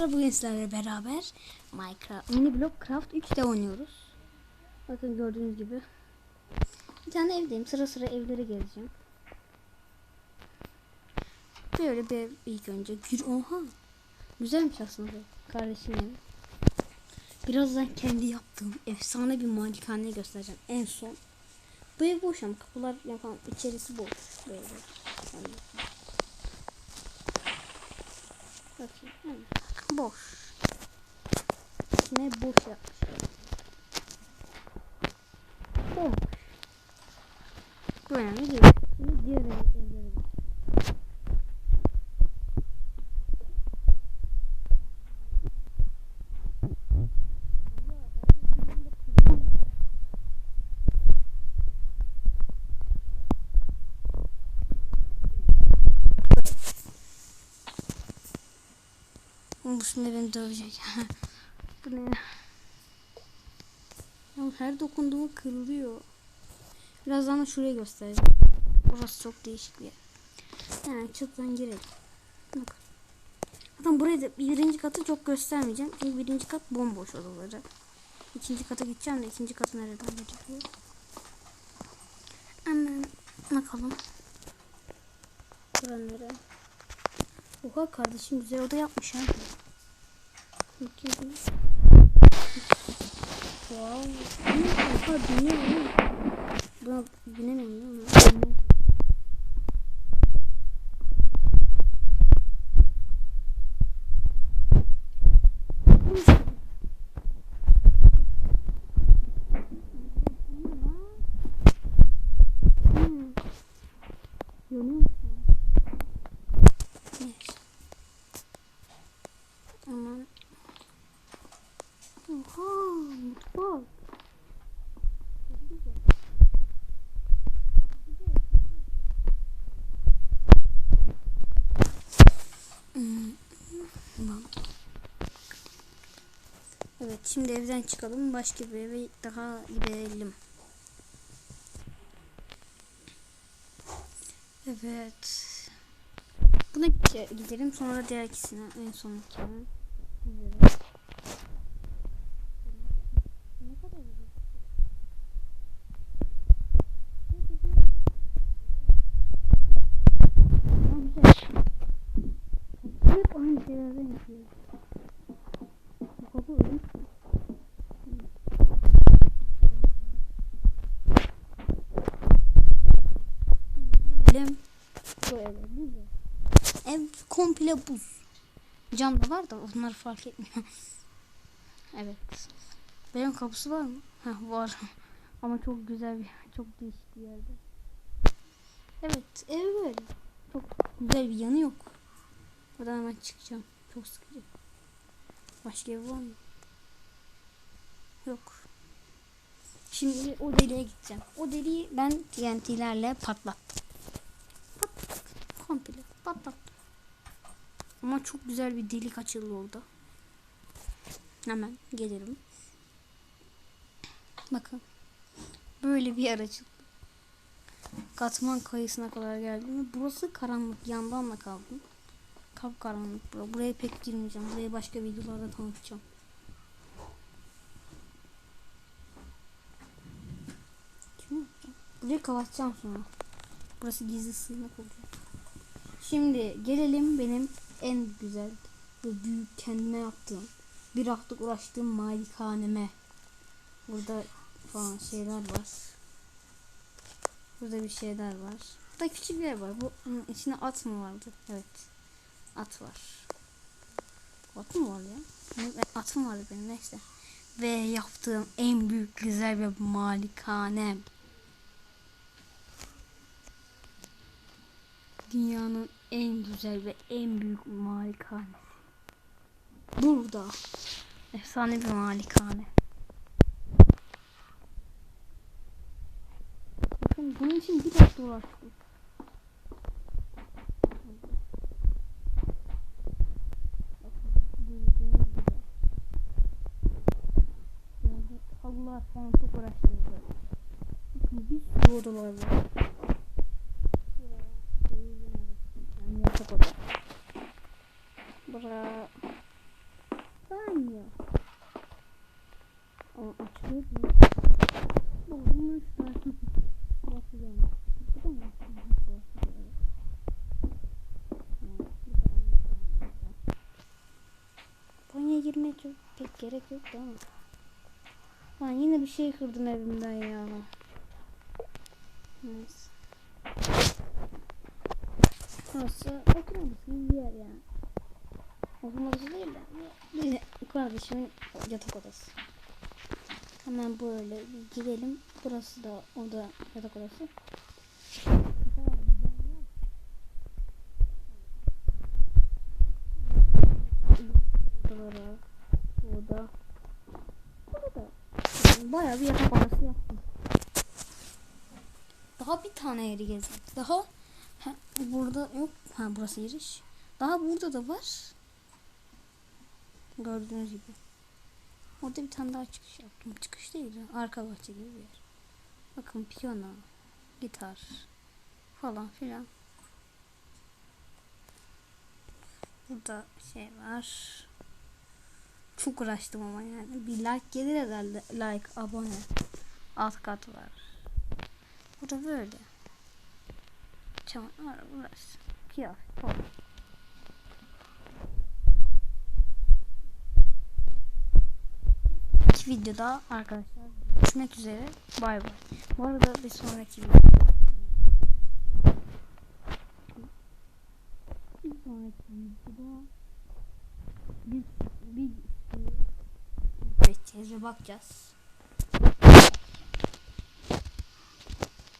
arkadaşlar bugün sizlerle beraber Minecraft Mini Block Craft 3'te oynuyoruz. Bakın gördüğünüz gibi. Bir tane evdeyim. Sıra sıra evlere geleceğim. Böyle bir ilk önce. Bir oha. Güzelmiş aslında. Kardeşim. Birazdan kendi yaptığım efsane bir malikane göstereceğim en son. Bu ev boş ama kapılar yapan içerisi boş. Böyle. Bakayım. Hı. Boş. Ne boş yapmış. Boş. Bu önemli değil. Şimdi diğer ev- evlere gidelim. Oğlum bu şimdi beni dövecek. bu ne? Ya her dokunduğumu kırılıyor. Birazdan da şuraya göstereceğim. Orası çok değişik bir yer. Yani çıttan girelim. Bak. Zaten buraya da birinci katı çok göstermeyeceğim. Çünkü birinci kat bomboş odaları. İkinci kata gideceğim de ikinci katı nereden geçiyor? Hemen bakalım. Buranın Oha kardeşim güzel oda yapmış ha. Wow. Oha biniyor? Buna binemiyorum değil mi? Binemiyorum. Hmm. Yanıyor mu şu an? Neyse. Aman. Oha mutfak. Çok güzel. Hmm, Tamam. Evet şimdi evden çıkalım başka bir eve daha gidelim. Evet. Buna gi- gidelim sonra diğer ikisine en son ikisine. gidelim. Ne kadar güzel. Tamam, güzel. Hep aynı şeylerden yapıyor. Bu kapı ölmüş. Gidelim. Bu eve. Bu ev. Ev komple buz. Cam da var da onları fark etmiyor. evet. Benim kapısı var mı? Heh, var. Ama çok güzel bir, çok değişik bir yerde. Evet, ev böyle. Çok güzel bir yanı yok. Buradan hemen çıkacağım. Çok sıkıcı. Başka ev var mı? Yok. Şimdi o deliğe gideceğim. O deliği ben TNT'lerle patlattım. Patlattım. Komple patlattım. Ama çok güzel bir delik açıldı orada. Hemen gelirim. Bakın. Böyle bir yer açıldı. Katman kayısına kadar geldim. Burası karanlık. Yandan da kaldım. Kap karanlık bura. Buraya pek girmeyeceğim. Burayı başka videolarda tanıtacağım. Burayı kapatacağım sonra. Burası gizli sığınak olacak. Şimdi gelelim benim en güzel ve büyük kendime yaptığım bir hafta uğraştığım malikaneme. Burada falan şeyler var. Burada bir şeyler var. Burada küçük bir yer var. Bu içine at mı vardı? Evet. At var. At mı var ya? Ne- Atım vardı benim neyse. Ve yaptığım en büyük güzel bir malikanem. Dünyanın en güzel ve en büyük malikanesi. Burada. Efsane bir malikane. Bakın bunun için bir dakika uğraştım. Halılar falan çok uğraştırdı. Bir sürü odalar var. Bura. Banyo. Ama açılıyor mu? Bulmuş. Burası gelmiş. Bu da mı? Burası gelmiş. Banyoya girmeye çok pek gerek yoktu ama. Lan yine bir şey kırdım evimden ya. Neyse. Nasıl? Oturmuşsun bir yer yani. Oturma odası değil de kardeşimin yatak odası. Hemen böyle girelim. Burası da o da yatak odası. Odaları, burada. Burada. Bayağı bir yatak odası yaptım. Daha bir tane yeri gezdim. Daha ha, burada yok. Ha burası giriş. Daha burada da var. Gördüğünüz gibi. Orada bir tane daha çıkış yaptım. Çıkış değil de arka bahçe gibi bir yer. Bakın piyano, gitar falan filan. Burada şey var. Çok uğraştım ama yani. Bir like gelir herhalde. Like, abone. Alt kat var. Burada böyle. Çaman var burası. Kıyafet. Videoda arkadaşlar görüşmek üzere. Bay bay. Bu arada bir sonraki video. Bir sonraki videoda bir bir bir ve bakacağız.